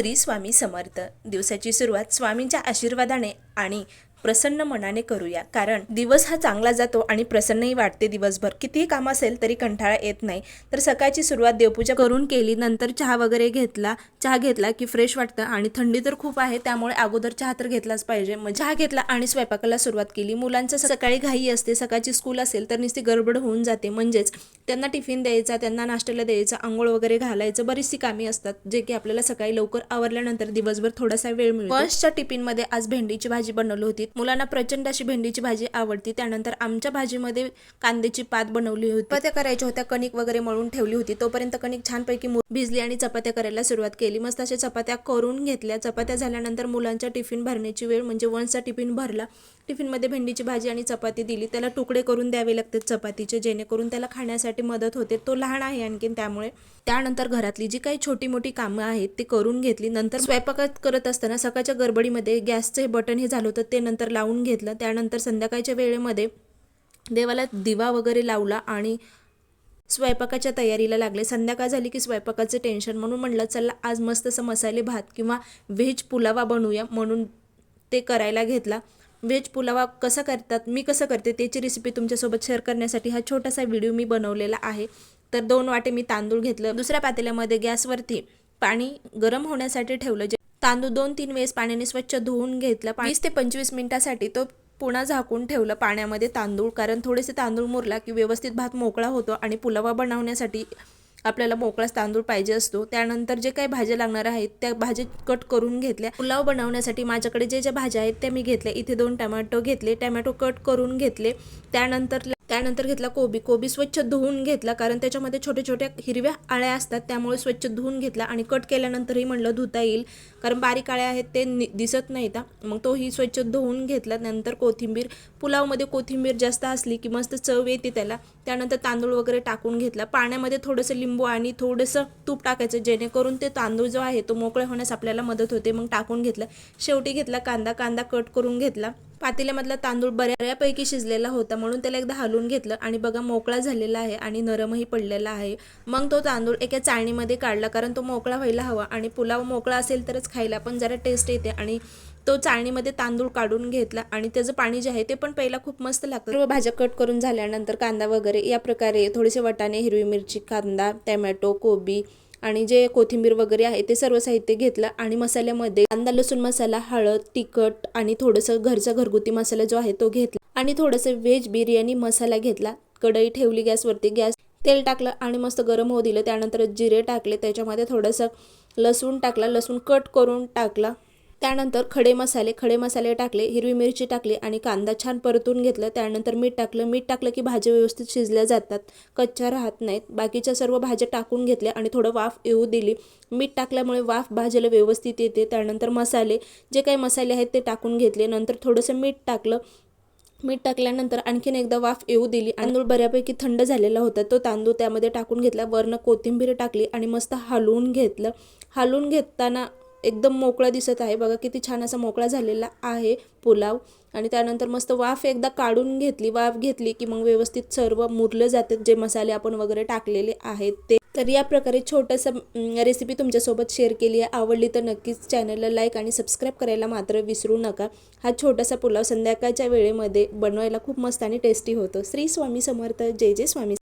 श्री स्वामी समर्थ. दिवसाची सुरुवात स्वामींच्या आशीर्वादाने आणि प्रसन्न मनाने करूया. कारण दिवस हा चांगला जातो आणि प्रसन्नही वाटते दिवसभर. कितीही काम असेल तरी कंटाळा येत नाही. तर सकाळची सुरुवात देवपूजा करून केली. नंतर चहा वगैरे घेतला. चहा घेतला की फ्रेश वाटतं आणि थंडी तर खूप आहे. त्यामुळे अगोदर चहा तर घेतलाच पाहिजे. मग चहा घेतला आणि स्वयंपाकाला सुरुवात केली. मुलांचं सकाळी घाई असते. सकाळची स्कूल असेल तर नुसती गडबड होऊन जाते. म्हणजेच त्यांना टिफिन द्यायचा त्यांना नाश्त्याला द्यायचा आंघोळ वगैरे घालायचं. बरीचशी कामे असतात जे की आपल्याला सकाळी लवकर आवरल्यानंतर दिवसभर थोडासा वेळ मिळतो. फर्स्टच्या टिफिनमध्ये आज भेंडीची भाजी बनवली होती. मुलांना प्रचंड अशी भेंडीची भाजी आवडती. त्यानंतर आमच्या भाजीमध्ये कांद्याची पात बनवली होती. चपात्या करायच्या होत्या कणिक वगैरे मळून ठेवली होती. तोपर्यंत कणिक छानपैकी भिजली आणि चपात्या करायला सुरुवात केली. मस्त अशा चपात्या करून घेतल्या. चपात्या झाल्यानंतर मुलांच्या टिफिन भरण्याची वेळ म्हणजे वनचा टिफिन भरला. टिफिनमध्ये भेंडीची भाजी आणि चपाती दिली. त्याला तुकडे करून द्यावे लागतात चपातीचे जेणेकरून त्याला खाण्यासाठी मदत होते. तो लहान आहे आणखीन त्यामुळे. त्यानंतर घरातली जी काही छोटी मोठी कामं आहेत ती करून घेतली. नंतर स्वयंपाकात करत असताना सकाळच्या गडबडीमध्ये गॅसचे बटन हे झालं होतं. ते नंतर लावून घेतलं. त्यानंतर संध्याकाळच्या वेळेमध्ये देवाला दिवा वगैरे लावला आणि स्वयंपाकाच्या तयारीला लागले. संध्याकाळ झाली की स्वयंपाकाचं टेन्शन म्हणून म्हणलं चला आज मस्त असं मसाले भात किंवा व्हेज पुलावा बनवूया. म्हणून ते करायला घेतला. व्हेज पुलावा कसा करतात? मी कसं करते? त्याची रेसिपी तुमच्यासोबत शेअर करण्यासाठी हा छोटासा व्हिडिओ मी बनवलेला आहे. तर दोन वाटे मी तांदूळ घेतलं. दुसऱ्या पातेल्यामध्ये गॅसवरती पाणी गरम होण्यासाठी ठेवलं. जे तांदूळ दोन तीन वेळेस पाण्याने स्वच्छ धुवून घेतलं. वीस ते पंचवीस मिनिटासाठी तो पुन्हा झाकून ठेवलं पाण्यामध्ये तांदूळ कारण थोडेसे तांदूळ मुरला की व्यवस्थित भात मोकळा होतो आणि पुलावा बनवण्यासाठी आपल्याला मोकळाच तांदूळ पाहिजे असतो. त्यानंतर जे काही भाज्या लागणार आहेत त्या भाज्या कट करून घेतल्या. पुलाव बनवण्यासाठी माझ्याकडे जे ज्या भाज्या आहेत त्या मी घेतल्या. इथे दोन टमॅटो घेतले. टमॅटो कट करून घेतले. त्यानंतर त्यानंतर घेतला कोबी. कोबी स्वच्छ धुवून घेतला कारण त्याच्यामध्ये छोट्या छोट्या हिरव्या आळ्या असतात त्यामुळे स्वच्छ धुवून घेतला आणि कट केल्यानंतरही म्हणलं धुता येईल कारण बारीक आळ्या आहेत ते नि- दिसत नाही हा. मग तोही स्वच्छ धुवून घेतला. नंतर कोथिंबीर पुलावमध्ये कोथिंबीर जास्त असली की मस्त चव येते त्याला. त्यानंतर तांदूळ वगैरे टाकून घेतला. पाण्यामध्ये थोडंसं लिंबू आणि थोडंसं तूप टाकायचं जेणेकरून ते तांदूळ जो आहे तो मोकळे होण्यास आपल्याला मदत होते. मग टाकून घेतलं. शेवटी घेतला कांदा. कांदा कट करून घेतला. पातेल्यामधला तांदूळ बऱ्यापैकी शिजलेला होता म्हणून त्याला एकदा हलवून घेतलं आणि बघा मोकळा झालेला आहे आणि नरमही पडलेला आहे. मग तो तांदूळ एका चाळणीमध्ये काढला कारण तो मोकळा व्हायला हवा आणि पुलाव मोकळा असेल तरच खायला पण जरा टेस्ट येते आणि तो चाळणीमध्ये तांदूळ काढून घेतला आणि त्याचं पाणी जे आहे ते पण पहिला खूप मस्त लागतं. सर्व भाज्या कट करून झाल्यानंतर कांदा वगैरे या प्रकारे थोडेसे वाटाणे हिरवी मिरची कांदा टॅमॅटो कोबी आणि जे कोथिंबीर वगैरे आहे ते सर्व साहित्य घेतलं आणि मसाल्यामध्ये कांदा लसूण मसाला हळद तिखट आणि थोडंसं घरचा घरगुती मसाला जो आहे तो घेतला. आणि थोडंसं व्हेज बिर्याणी मसाला घेतला. कढई ठेवली गॅसवरती गॅस तेल टाकलं आणि मस्त गरम होऊ दिलं. त्यानंतर जिरे टाकले त्याच्यामध्ये थोडंसं लसूण टाकला लसूण कट करून टाकला. त्यानंतर खडे मसाले खडे मसाले टाकले हिरवी मिरची टाकली आणि कांदा छान परतून घेतलं. त्यानंतर मीठ टाकलं. मीठ टाकलं की भाज्या व्यवस्थित शिजल्या जातात. कच्च्या राहत नाहीत. बाकीच्या सर्व भाज्या टाकून घेतल्या आणि थोडं वाफ येऊ दिली. मीठ टाकल्यामुळे वाफ भाजीला व्यवस्थित येते. त्यानंतर मसाले. जे काही मसाले आहेत ते टाकून घेतले. नंतर थोडंसं मीठ टाकलं. मीठ टाकल्यानंतर आणखीन एकदा वाफ येऊ दिली. तांदूळ बऱ्यापैकी थंड झालेला होता. तो तांदूळ त्यामध्ये टाकून घेतला. वरनं कोथिंबीर टाकली आणि मस्त हलवून घेतलं. हलवून घेताना एकदम मोकळा दिसत आहे. बघा किती छान असा मोकळा झालेला आहे पुलाव. आणि त्यानंतर मस्त वाफ एकदा काढून घेतली वाफ घेतली की मग व्यवस्थित सर्व मुरलं जाते. जे मसाले आपण वगैरे टाकलेले आहेत ते. तर या प्रकारे छोटंसं रेसिपी तुमच्यासोबत शेअर केली आहे. आवडली तर नक्कीच चॅनलला लाईक आणि सबस्क्राईब करायला मात्र विसरू नका. हा छोटासा पुलाव संध्याकाळच्या वेळेमध्ये बनवायला खूप मस्त आणि टेस्टी होतो. श्री स्वामी समर्थ. जय जय स्वामी